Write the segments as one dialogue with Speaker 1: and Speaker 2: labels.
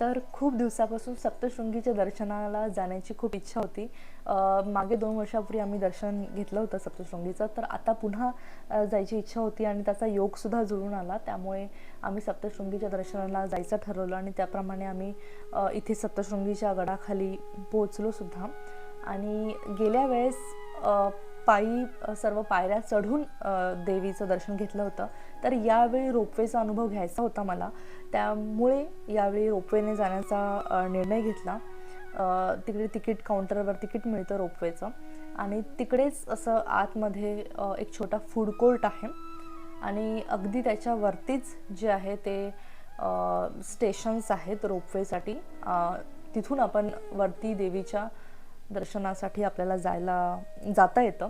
Speaker 1: तर खूप दिवसापासून सप्तशृंगीच्या दर्शनाला जाण्याची खूप इच्छा होती. मागे दोन वर्षापूर्वी आम्ही दर्शन घेतलं होतं सप्तशृंगीचं तर आता पुन्हा जायची इच्छा होती आणि त्याचा योगसुद्धा जुळून आला. त्यामुळे आम्ही सप्तशृंगीच्या दर्शनाला जायचं ठरवलं आणि त्याप्रमाणे आम्ही इथे सप्तशृंगीच्या गडाखाली पोहोचलो सुद्धा. आणि गेल्या वेळेस पायी सर्व पायऱ्या चढून देवीचं दर्शन घेतलं होतं. तर यावेळी रोपवेचा अनुभव घ्यायचा होता मला. त्यामुळे यावेळी रोपवेने जाण्याचा निर्णय घेतला. तिकडे तिकीट काउंटरवर तिकीट मिळतं रोपवेचं. आणि तिकडेच असं आतमध्ये एक छोटा फूड कोर्ट आहे. आणि अगदी त्याच्यावरतीच जे आहे ते स्टेशन्स आहेत रोपवेसाठी. तिथून आपण वरती देवीच्या दर्शनासाठी आपल्याला जायला जाता येतं.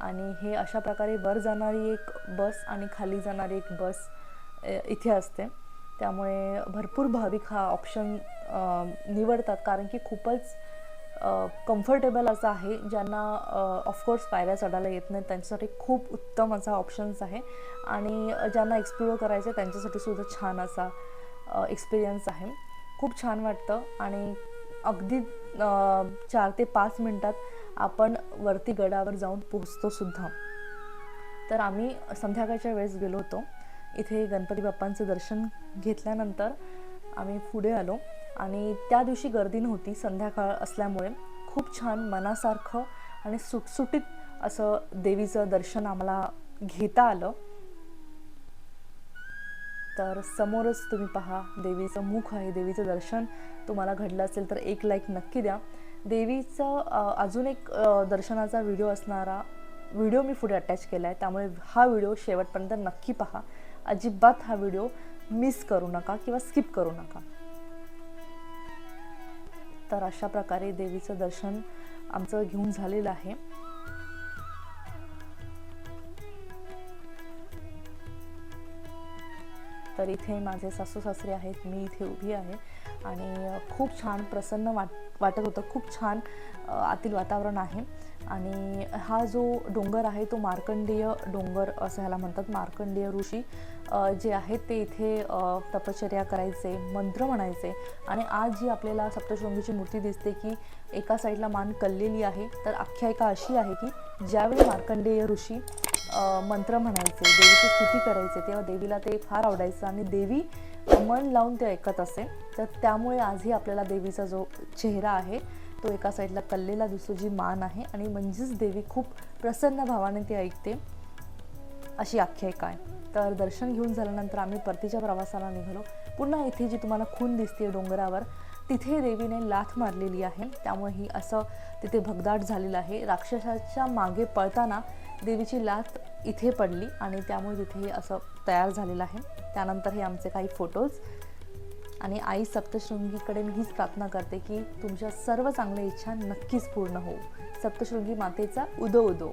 Speaker 1: आणि हे अशा प्रकारे वर जाणारी एक बस आणि खाली जाणारी एक बस इथे असते. त्यामुळे भरपूर भाविक हा ऑप्शन निवडतात. कारण की खूपच कम्फर्टेबल असं आहे. ज्यांना ऑफकोर्स पायऱ्या चढायला येत नाहीत त्यांच्यासाठी खूप उत्तम असा ऑप्शन्स आहे. आणि ज्यांना एक्सप्लोअर करायचं आहे त्यांच्यासाठी सुद्धा छान असा एक्सपिरियन्स आहे. खूप छान वाटतं. आणि अगदी चार ते पाच मिनटात आपण वरती गडावर जाऊन पोहोचतो सुद्धा. तर आम्ही संध्याकाळच्या वेळेस गेलो होतो. इथे गणपती बाप्पांचं दर्शन घेतल्यानंतर आम्ही पुढे आलो. आणि त्या दिवशी गर्दी नव्हती संध्याकाळ असल्यामुळे. खूप छान मनासारखं आणि सुटसुटीत असं देवीचं दर्शन आम्हाला घेता आलं. तर समोरच तुम्ही पहा देवीचं मुख आहे देवीचं दर्शन तुम्हाला घडलं असेल तर एक लाईक नक्की द्या. देवीचं अजून एक दर्शनाचा व्हिडिओ असणारा व्हिडिओ मी पुढे अटॅच केला आहे त्यामुळे हा व्हिडिओ शेवटपर्यंत नक्की पहा. अजिबात हा व्हिडिओ मिस करू नका किंवा स्किप करू नका. तर अशा प्रकारे देवीचं दर्शन आमचं घेऊन झालेलं आहे. तर इथे माझे सासू सासरे आहेत मी इथे उभी आहे. आणि खूप छान प्रसन्न वाट वाटत होतं. खूप छान आतील वातावरण आहे. आणि हा जो डोंगर आहे तो मार्कंडेय डोंगर असं ह्याला म्हणतात. मार्कंडेय ऋषी जे आहेत ते इथे तपश्चर्या करायचे मंत्र म्हणायचे. आणि आज जी आपल्याला सप्तशृंगीची मूर्ती दिसते की एका साईडला मान कललेली आहे तर आख्यायिका अशी आहे की ज्यावेळी मार्कंडेय ऋषी मंत्र म्हणायचे देवीची स्तुती करायचे तेव्हा देवीला ते फार आवडायचं आणि देवी मन लावून ते ऐकत असे. तर त्यामुळे आजही आपल्याला देवीचा जो चेहरा आहे तो एका साईडला कल्लेला दिसतो जी मान आहे आणि म्हणजेच देवी खूप प्रसन्न भावाने ती ऐकते. अशी आख्यायिका आहे. तर दर्शन घेऊन झाल्यानंतर आम्ही परतीच्या प्रवासाला निघालो. पुन्हा इथे जी तुम्हाला खून दिसते डोंगरावर तिथे देवीने लाथ मारलेली आहे. त्यामुळे ही असं तिथे भगदाट झालेलं आहे. राक्षसाच्या मागे पळताना देवीची लाथ इथे पडली आणि त्यामुळे तिथे हे असं तयार झालेलं आहे. त्यानंतर हे आमचे काही फोटोज आणि आई सप्तशृंगीकडे मी हीच प्रार्थना करते की तुमच्या सर्व चांगल्या इच्छा नक्कीच पूर्ण हो सप्तशृंगी मातेचा उदो उदो.